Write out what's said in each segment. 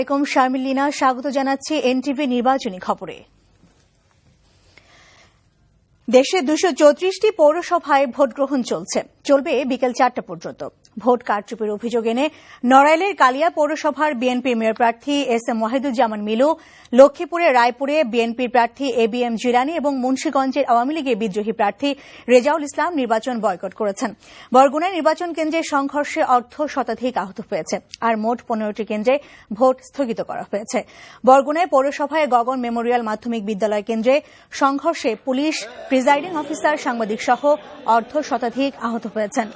আলাইকুম শারমিল লিনা, স্বাগত জানাচ্ছি এনটিভি নির্বাচনী খবরে। দেশে দুশো চৌত্রিশটি পৌরসভায় ভোট গ্রহণ চলছে। চলবে বিকেল চারটা পর্যন্ত। ভোট কারচুপির অভিযোগ এনে নড়াইলের কালিয়া পৌরসভার বিএনপির মেয়র প্রার্থী এস এম ওয়াহিদুজ্জামান মিলু, লক্ষ্মীপুরে রায়পুরে বিএনপির প্রার্থী এ বি এম জিলানি এবং মুন্সীগঞ্জের আওয়ামী লীগের বিদ্রোহী প্রার্থী রেজাউল ইসলাম নির্বাচন বয়কট করেছেন। বরগুনায় নির্বাচন কেন্দ্রে সংঘর্ষে অর্ধ শতাধিক আহত হয়েছে আর মোট পনেরোটি কেন্দ্রে ভোট স্থগিত করা হয়েছে। বরগুনায় পৌরসভায় গগন মেমোরিয়াল মাধ্যমিক বিদ্যালয় কেন্দ্রে সংঘর্ষে পুলিশ প্রিজাইডিং অফিসার সাংবাদিক সহ অর্ধ শতাধিক আহত হয়েছেন।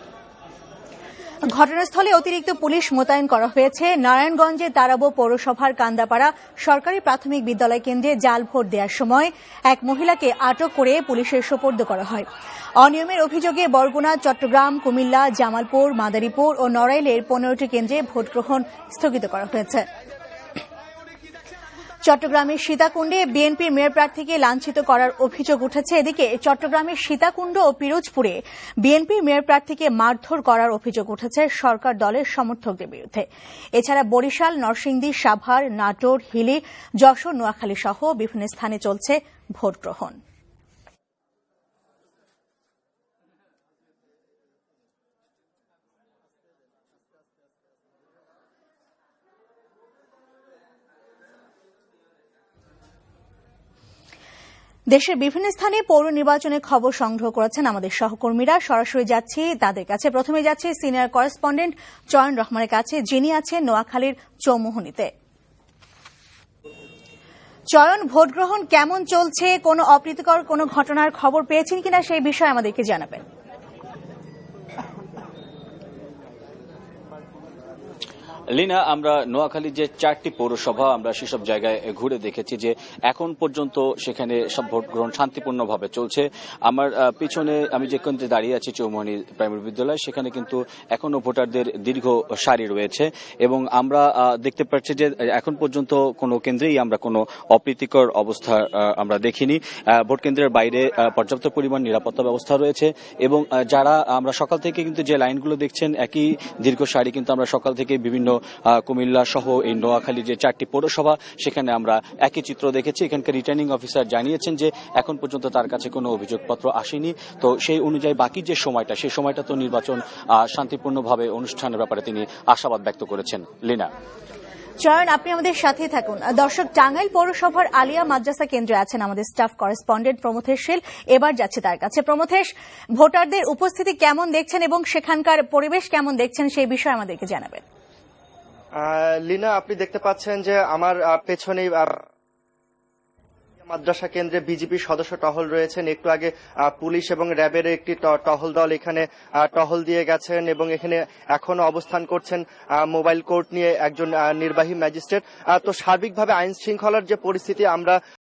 ঘটনাস্থলে অতিরিক্ত পুলিশ মোতায়েন করা হয়েছে। নারায়ণগঞ্জে তারাবো পৌরসভার কান্দাপাড়া সরকারি প্রাথমিক বিদ্যালয় কেন্দ্রে জাল ভোট দেওয়ার সময় এক মহিলাকে আটক করে পুলিশের সোপর্দ করা হয়। অনিয়মের অভিযোগে বরগুনা চট্টগ্রাম, কুমিল্লা, জামালপুর, মাদারীপুর ও নড়াইলের পনেরোটি কেন্দ্রে ভোট গ্রহণ স্থগিত করা হয়েছে। চট্টগ্রামের সীতাকুণ্ডে বিএনপির মেয়র প্রার্থীকে লাঞ্ছিত করার অভিযোগ উঠেছে। এদিকে চট্টগ্রামের সীতাকুণ্ড ও পিরোজপুরে বিএনপির মেয়র প্রার্থীকে মারধর করার অভিযোগ উঠেছে সরকার দলের সমর্থকদের বিরুদ্ধে। এছাড়া বরিশাল, নরসিংদী, সাভার, নাটোর, হিলি, যশোর, নোয়াখালী সহ বিভিন্ন স্থানে চলছে ভোট গ্রহণ দেশের বিভিন্ন স্থানে পৌর নির্বাচনের খবর সংগ্রহ করেছেন আমাদের সহকর্মীরা। সরাসরি যাচ্ছি তাদের কাছে। প্রথমে যাচ্ছে সিনিয়র করেসপন্ডেন্ট চয়ন রহমানের কাছে, যিনি আছেন নোয়াখালীর চৌমোহনীতে। চয়ন ভোট গ্রহণ কেমন চলছে? কোনো অপ্রীতিকর কোনো ঘটনার খবর পেয়েছেন কিনা সেই বিষয়ে আমাদেরকে জানাবেন। লিনা, আমরা নোয়াখালী যে চারটি পৌরসভা, আমরা সেসব জায়গায় ঘুরে দেখেছি যে এখন পর্যন্ত সেখানে সব ভোট গ্রহণ শান্তিপূর্ণভাবে চলছে। আমার পিছনে আমি যে কেন্দ্রে দাঁড়িয়ে আছি চৌমনি প্রাইমারি বিদ্যালয়, সেখানে কিন্তু এখনও ভোটারদের দীর্ঘ সারি রয়েছে এবং আমরা দেখতে পাচ্ছি যে এখন পর্যন্ত কোনো কেন্দ্রেই আমরা কোনো অপ্রীতিকর অবস্থা আমরা দেখিনি। ভোট কেন্দ্রের বাইরে পর্যাপ্ত পরিমাণ নিরাপত্তা ব্যবস্থা রয়েছে এবং যারা, আমরা সকাল থেকে কিন্তু যে লাইনগুলো দেখছেন, একই দীর্ঘ সারি কিন্তু আমরা সকাল থেকে বিভিন্ন কুমিল্লা সহ এই নোয়াখালী যে চারটি পৌরসভা, সেখানে আমরা একই চিত্র দেখেছি। এখানকার রিটার্নিং অফিসার জানিয়েছেন যে এখন পর্যন্ত তার কাছে কোনো অভিযোগপত্র আসেনি। তো সেই অনুযায়ী বাকি যে সময়টা, সেই সময়টা তো নির্বাচন শান্তিপূর্ণভাবে অনুষ্ঠানের ব্যাপারে তিনি আশাবাদ ব্যক্ত করেছেন। লিনা। চয়ন, আপনি আমাদের সাথে থাকুন। দর্শক, টাঙ্গাইল পৌরসভার আলিয়া মাদ্রাসা কেন্দ্রে আছেন আমাদের স্টাফ করেসপন্ডেন্ট প্রমথেশ শীল এবার যাচ্ছে তার কাছে। প্রমথেশ, ভোটারদের উপস্থিতি কেমন দেখছেন এবং সেখানকার পরিবেশ কেমন দেখছেন সেই বিষয়ে আমাদেরকে জানাবেন। লিনা, আপনি দেখতে পাচ্ছেন যে আমার পেছনে মাদ্রাসা কেন্দ্রে বিজেপি সদস্য টহল রয়েছেন। একটু আগে পুলিশ এবং র্যাবের একটি টহল দল এখানে টহল দিয়ে গেছেন এবং এখানে এখনও অবস্থান করছেন মোবাইল কোর্ট নিয়ে একজন নির্বাহী ম্যাজিস্ট্রেট। তো সার্বিকভাবে আইন শৃঙ্খলার যে পরিস্থিতি, আমরা